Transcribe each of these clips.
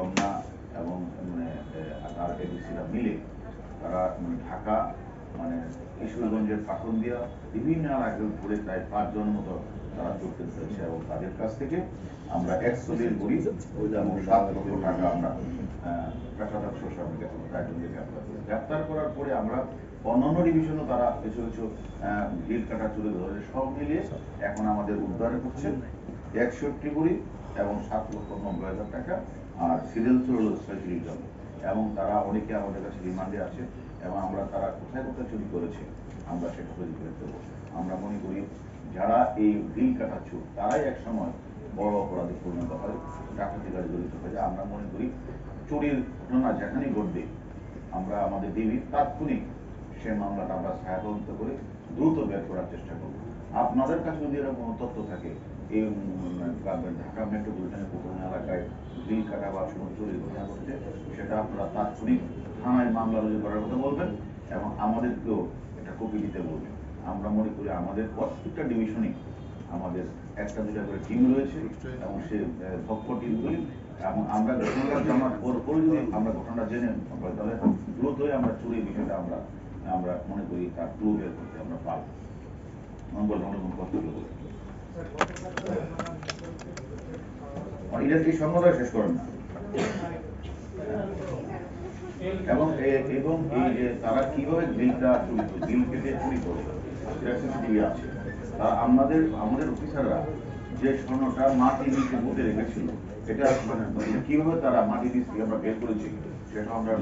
রমনা এবং মানে তার এডিসিরা মিলে তারা মানে ঢাকা মানে কিশোরগঞ্জের পাখন্দিয়া বিভিন্ন এলাকা ঘুরে প্রায় পাঁচজন মতো তারা চোর কিনতে এবং তাদের কাছ থেকে আমরা একশো দিন করি এবং সাত লক্ষ টাকা আমরা পেশাদার শোষণ একজনকে গ্রেপ্তার করি। গ্রেপ্তার করার পরে আমরা অন্যান্য ডিভিশনও তারা কিছু কিছু ভিড় কাটা চুলে ধরে সব মিলিয়ে এখন আমাদের উদ্ধার করছে একষট্টি কুড়ি এবং সাত লক্ষ নব্বই হাজার টাকা। আর সিরিয়াল হলো ছয়ত্রিশ এবং তারা অনেকে আমাদের কাছে রিমান্ডে আছে এবং আমরা তারা কোথায় কোথায় চুরি করেছে, আমরা সেটা তৈরি করে দেবো। আমরা মনে করি যারা এই বিল কাটাচ্ছ, তারাই এক সময় বড় অপরাধে পরিণত হয় ডাকাতি কাজে জড়িত হয়ে যায়। আমরা মনে করি চুরির ঘটনা যেখানেই ঘটবে, আমরা আমাদের ডিবি তাৎক্ষণিক সে মামলাটা আমরা ছায়াতদন্ত করে দ্রুত বের করার চেষ্টা করব। আপনাদের কাছে যদি এরকম তথ্য থাকে এই ঢাকা মেট্রোপলিটনের প্রথম এলাকায় বিল কাটা বা কোনো চুরির ঘটনা ঘটছে, সেটা আপনারা তাৎক্ষণিক থানায় মামলা রুজু করার কথা বলবেন এবং আমাদেরকেও এটা কপি দিতে বলবেন। আমরা মনে করি আমাদের প্রত্যেকটা ডিভিশনে আমাদের একটা দুটা করে টিম রয়েছে এবং সে দক্ষ টিমগুলি এবং আমরা ঘটনাটা জানার পর পরে যদি আমরা ঘটনাটা জেনে, তাহলে দ্রুতই আমরা চুরির বিষয়টা আমরা আমরা মনে করি তার ক্লু বের করতে আমরা পারব নম্বর অনুমোদন করতে হবে আর এটা কি সংবাদটা শেষ করেন না? এবং এবং এই যে তারা কীভাবে গ্রিলটা চুরি করে গ্রিল কেটে চুরি করে, সেটা সিসিটিভি আছে। তা আমাদের আমাদের অফিসাররা যে স্বর্ণটা মাটি নিচে পুঁতে রেখেছিল, এটা কীভাবে তারা মাটি নিচ আমরা বের করেছি, সেটা আমরা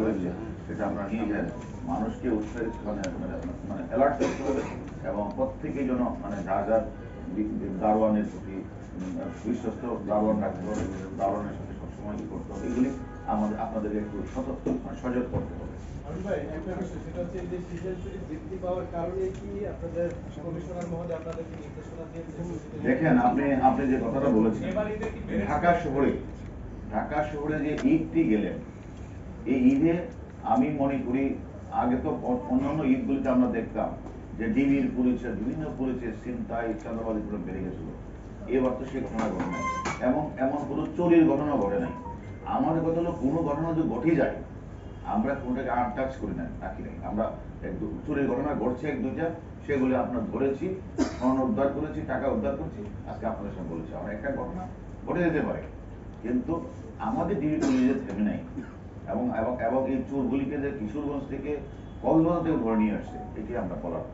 রয়েছে সেটা আমরা নিয়ে যাই মানুষকে উৎসাহিত মানে মানে মানে অ্যালার্ট করতে হবে এবং প্রত্যেকে যেন মানে যার যার দারোয়ানের প্রতি বিশ্বস্ত দারোয়ান রাখতে হবে দারোয়ানের সাথে সবসময় কি করতে হবে এগুলি আমাদের আপনাদেরকে একটু সতর্ক মানে সজাগ করতে হবে আপনাদের? দেখেন আপনি আপনি যে কথাটা বলেছেন ঢাকা শহরে ঢাকা শহরে যে ঈদটি গেলেন এই ঈদে আমি মনে করি, আগে তো অন্যান্য ঈদগুলিতে আমরা দেখতাম যে ডিবির পুলিশের বিভিন্ন পুলিশের চিন্তায় চাঁদাবাজি করে বেড়ে গেছিল। এবার তো সে ঘটনা ঘটে নাই। এবং এমন কোনো চোরের ঘটনা ঘটে নাই। আমাদের কথা হলো, কোনো ঘটনা যদি ঘটে যায়, আমরা কোনটাকে আনটাচ করি না, রাখি নাই। আমরা চুরির ঘটনা ঘটছে এক দুইটা, সেগুলি আপনার ধরেছি স্বর্ণ উদ্ধার করেছি, টাকা উদ্ধার করছি, আজকে আপনাদের সঙ্গে বলেছি। আমরা একটা ঘটনা ঘটে যেতে পারে। কিন্তু আমাদের ডিবি পুলিশে থেমে নাই। এবং এবং এই চোরগুলিকে যে কিশোরগঞ্জ থেকে কক্সবাজার থেকে ধরে নিয়ে আসছে এটি আমরা বলার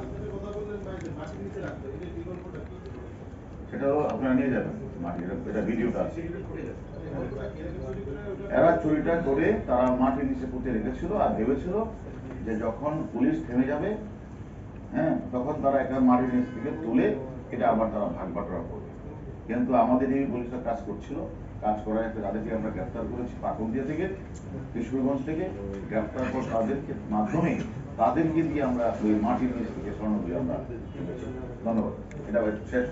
আপনাদের কথা বললেন ভাই যে মাটির নিচে রাখতে, এটার বিকল্পটা কি? সেটা আপনারা নিয়ে যাবেন আছে এরা তারা মাটির নিচে পুঁতে রেখেছিল আর ভেবেছিল যে যখন পুলিশ থেমে যাবে হ্যাঁ তখন তারা একটা মাটির নিচ থেকে তুলে এটা আবার তারা ভাগ বাটোয়ারা করবে কিন্তু আমাদের এই পুলিশরা কাজ করছিল। কাজ করার একটা তাদেরকে আমরা গ্রেফতার করেছি পাকুন্দিয়া থেকে কিশোরগঞ্জ থেকে। গ্রেফতার পর তাদেরকে মাধ্যমে তাদেরকে দিয়ে আমরা ওই মাটির নিচ থেকে স্বর্ণ দিয়ে আমরা ধন্যবাদ। এটা শেষ।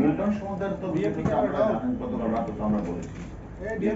মিল্টন সমুদ্রের তো বিয়ে থেকে আমরা গতকাল রাতে তো আমরা বলেছি।